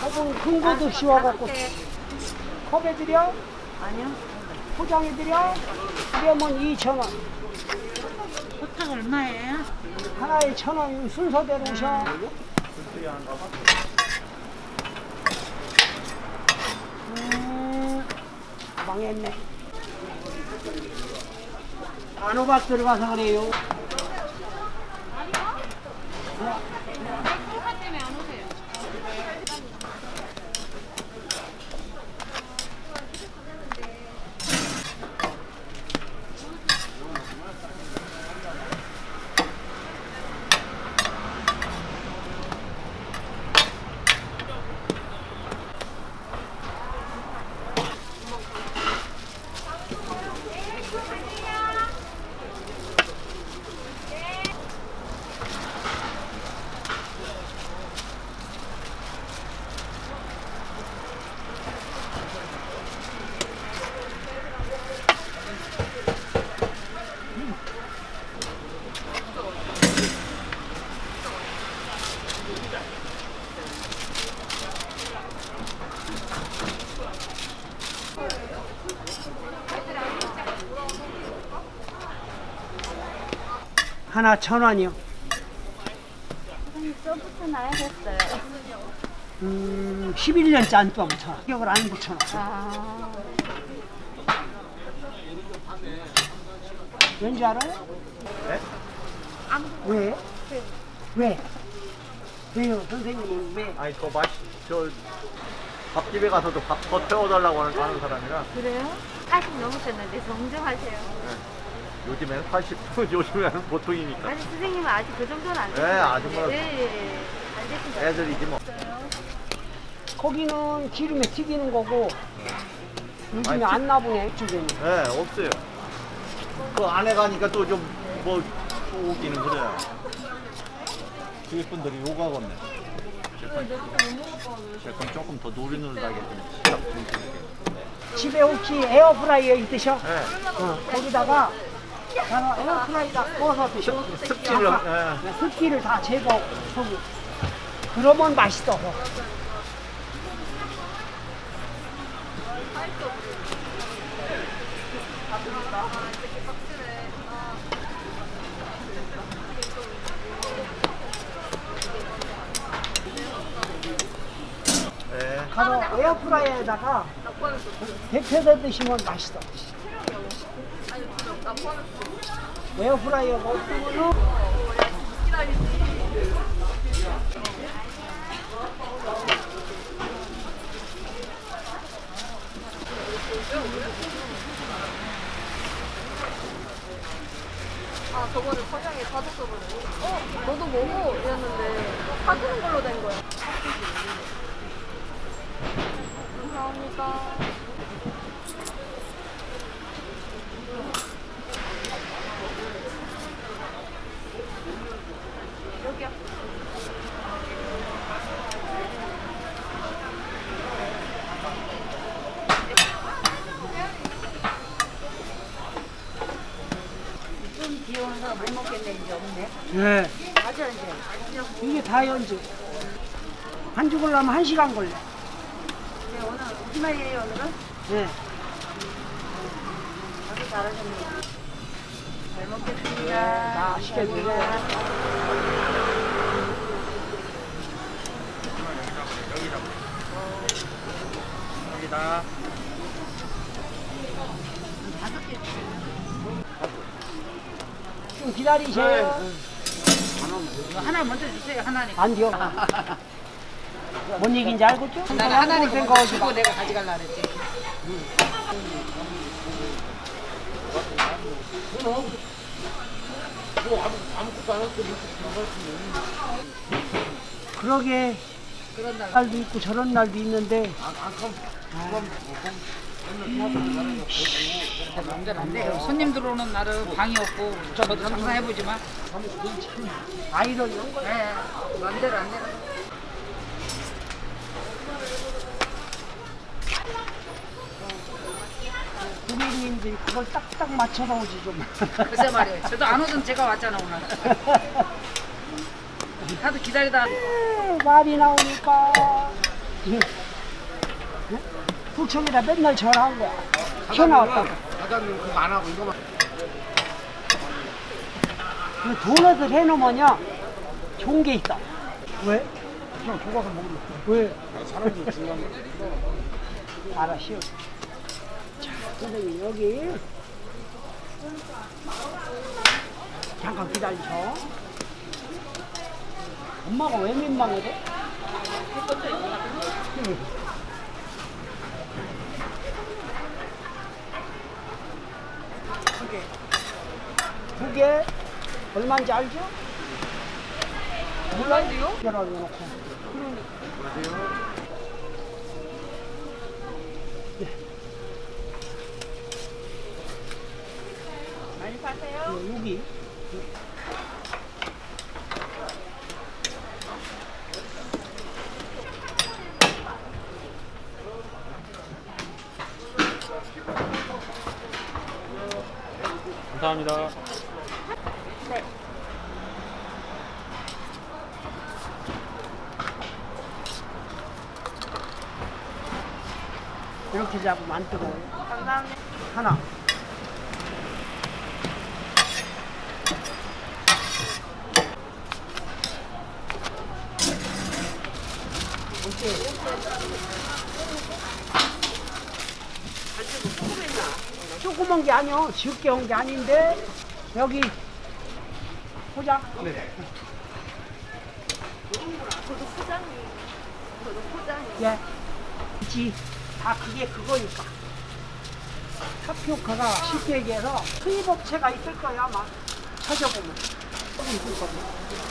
컵은 큰 것도 씌워갖고 컵에 드려? 아니요. 포장해 드려? 그러면 2천 원. 포탁 얼마예요? 하나에 천원 순서대로 오셔. 음, 망했네. 단호박 들어가서 그래요. 하나 천 원이요. 선생님 저부터 놔야겠어요. 음, 11년 짠 거부터 가격을 안 붙여놨어. 아, 왠지 알아요? 네? 왜? 왜? 왜요? 선생님은 왜? 아니 더 맛이 저 밥집에 가서도 밥 더 태워달라고 하는, 하는 사람이라 그래요? 80 넘으셨는데 정정하세요. 요즘에는 80 요즘에는 보통이니까 아니 선생님은 아직 그 정도는 안 네. 아직 멀었어요. 예, 예, 예. 알겠습니다. 애들이지 뭐 거기는 기름에 튀기는 거고 요즘에 아니, 안 나보네 이쪽에는. 네, 없어요 그 안에 가니까 또 좀뭐 오기는 그래요 주위분들이 욕하겠네 제건 조금 더 해주세요. 집에 혹시 에어프라이어 있으셔? 네. 어, 거기다가 나는 에어프라이다 구워서 드셔. 습기를 예. 습기를 다 제거하고 그러면 맛있어. 예. 가서 에어프라이어에다가 데펴서 드시면 맛있어. 에어프라이어가 없으면은 아 저번에 서양에 사줬어버려 어? 너도 먹어? 이랬는데 사주는 걸로 된 거야 감사합니다 여기야 좀 비오면서 못 먹겠네 이제 없네. 네. 맞아 이제. 이게 다 연주. 한 죽으려면 한 시간 걸려. 네, 오늘 마지막이에요 오늘은. 네. 아주 잘하셨네요. 잘 먹겠습니다. 다 맛있게 드세요. 여기다 좀 기다리세요. 하나 먼저 주세요 하나님 안 돼요. 뭔 얘기인지 알겠죠? 나는 하나님 하지 주고 마. 내가 가져갈라 그랬지 그러게 그런 날 날도 있고 저런 날도 있는데 마음대로 안 돼요 손님 들어오는 날은 방이 없고 저도 항상 해보지만 아이러니 한 거야. 네, 마음대로 안 돼요 구매인들 왔더니 그걸 딱딱 맞춰서 오지 좀. 글쎄 말이에요. 저도 안 오던 제가 왔잖아 오늘. 하도 기다리다 에, 말이 나오니까? 구청에다 맨날 전화한 거야. 전화 왔다고. 사장님 그거 안 하고 이거만 그 도넛을 해놓으면요 좋은 게 있다. 왜? 그냥 줘가서 먹으면 왜? 사람들이 중요한 거 알았시오. 자, 선생님 여기 잠깐 기다리셔. 엄마가 왜 민망해? 응. 두 개. 얼마인지 알죠? 몰라요? 개 놓고. 많이 파세요? 네, 여기. 감사합니다. 이렇게 잡으면 안 뜨거워요. 감사합니다. 하나. 조그만 게 아니요. 적게 온 게 아닌데 여기 보자. 네. 저도 포장이. 저도 포장이. 예. 있지. 다 그게 그거니까. 타피오카가 쉽게 얘기해서 수입업체가 있을 거야, 아마. 찾아보면. 조금 있을 거고.